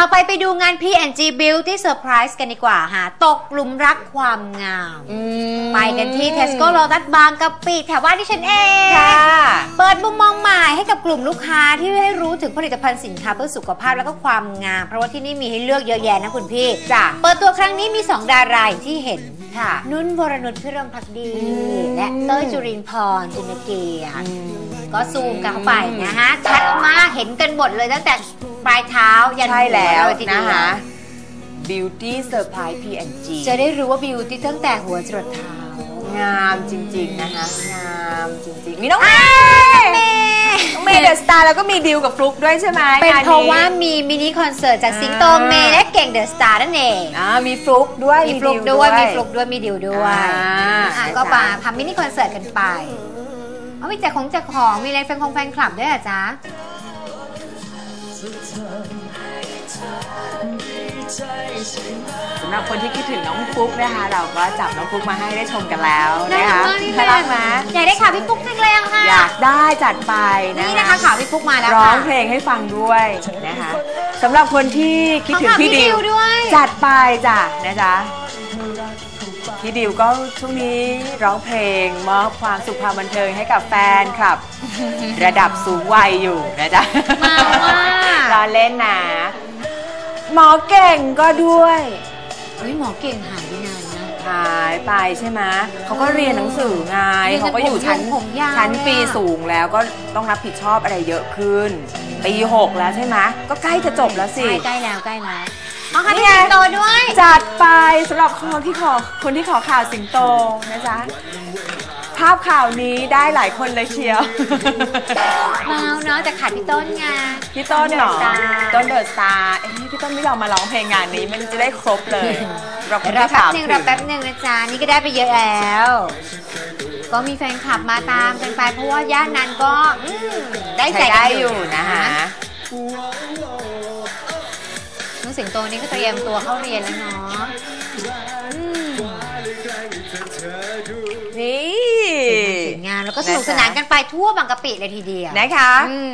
ต่อไปไปดูงาน P&G Beauty Surprise กันดีกว่าหาตกหลุมรักความงาม ไปกันที่ Tesco Lotus บางกะปิแถวบ้านที่ฉันเองค่ะเปิดมุมมองใหม่ให้กับกลุ่มลูกค้าที่ให้รู้ถึงผลิตภัณฑ์สินค้าเพื่อสุขภาพแล้วก็ความงาม เพราะว่าที่นี่มีให้เลือกเยอะแยะนะคุณพี่จ้ะเปิดตัวครั้งนี้มี 2 ดาราอย่างที่เห็นค่ะ นุ่นวรนุชพิรมพักดีมและเต้ยจุรินทร์พรจินเกียรติ ก็ซูมกันเข้าไปนะฮะชัดมากเห็นกันหมดเลยตั้งแต่ปลายเท้ายันใช่แล้วหัเยทีเดีนะยคะ Beauty Surprise P&G จะได้รู้ว่าบิวตี้ตั้งแต่หัวจรดเท้างามจริง ๆ นะคะ งามจริง ๆ มีน้องเมอ้าย์วแม่น้องเมย์เดอะสตาร์แล้วก็มีดิวกับฟลุกด้วยใช่ไหมเป็นงนเพราะว่ามีมินิคอนเสิร์ตจากสิงโตอ่าเมย์และเก่งเดอะสตาร์นั่นเอง อ่ามีฟลุกด้วยมีฟลุกด้วย มีฟลุกด้วย มีดิวด้วยอ่าอะนะคะก็มาทำมินิคอนเสิร์ตกันไป เอามีแจกของแจกของมีอะไรแฟนของแฟนคลับด้วยเหรอะจ๊ะสำหรับคนที่คิดถึงน้องฟลุกนะคะเราก็จับน้องฟลุกมาให้ได้ชมกันแล้วน่านะรักคะมากนี่น่ารักไหมอยากได้ข่าวพี่ปุ๊กจังเลยอะค่ะ อยากได้จัดไปนะนี่นะคะข่าวพี่ปุ๊กมาแล้วร้อค่ะงเพลงให้ฟังด้วยนะคะสำหรับคนที่คิดถึงขอข่าวพี่พี่ดิดิววด้วยจัดไปจ้ะนะจ๊ะ พี่ดิวก็ช่วงนี้ร้องเพลงมอบความสุขความบันเทิงให้กับแฟนคลับ ระดับสูงวัยอยู่นะจ๊ะมาว่ารอเล่นนะหมอเก่งก็ด้วยเฮ้ยหมอเก่งหายไปนานนะหายไปใช่ไหมเขาก็เรียนหนังสือไงเรียนจนเขาก็อยู่ชั้นผมยาวชั้นเลยอะปีสูงแล้วก็ต้องรับผิดชอบอะไรเยอะขึ้นปีหกแล้วใช่ไหมก็ใกล้จะจบแล้วสิใช่ใกล้แล้วใกล้แล้ว เอาค่ะนี่พี่ไงสิงโตด้วย จัดไปสำหรับคนที่ขอคนที่ขอข่าวสิงโตนะจ๊ะภาพข่าวนี้ได้หลายคนเลยเชียวมาแล้วเนาะแต่ขาดพี่ต้นไงพี่ต้นเหรอเดอะสตาร์ต้นเดอะสตาร์เอ้ยพี่ต้นไม่ยอมมาร้องเพลงงานนี้มันจะได้ครบเลยเราคนรอที่แป๊บถามหนึ่งถึรอแป๊บหนึ่งนะจ๊ะนี่ก็ได้ไปเยอะแล้ว ก็มีแฟนคลับมาตามกันไปเพราะว่าย่านนั้นก็อืมได้ใจใช้กัได้นอยู่นะคะ สิงโตนี่ก็เตรียมตัวเข้าเรียนแล้วเนาะอืมนี่สวยงามแล้วก็สนุกสนานกันไปทั่วบางกะปิเลยทีเดียวนะคะอืม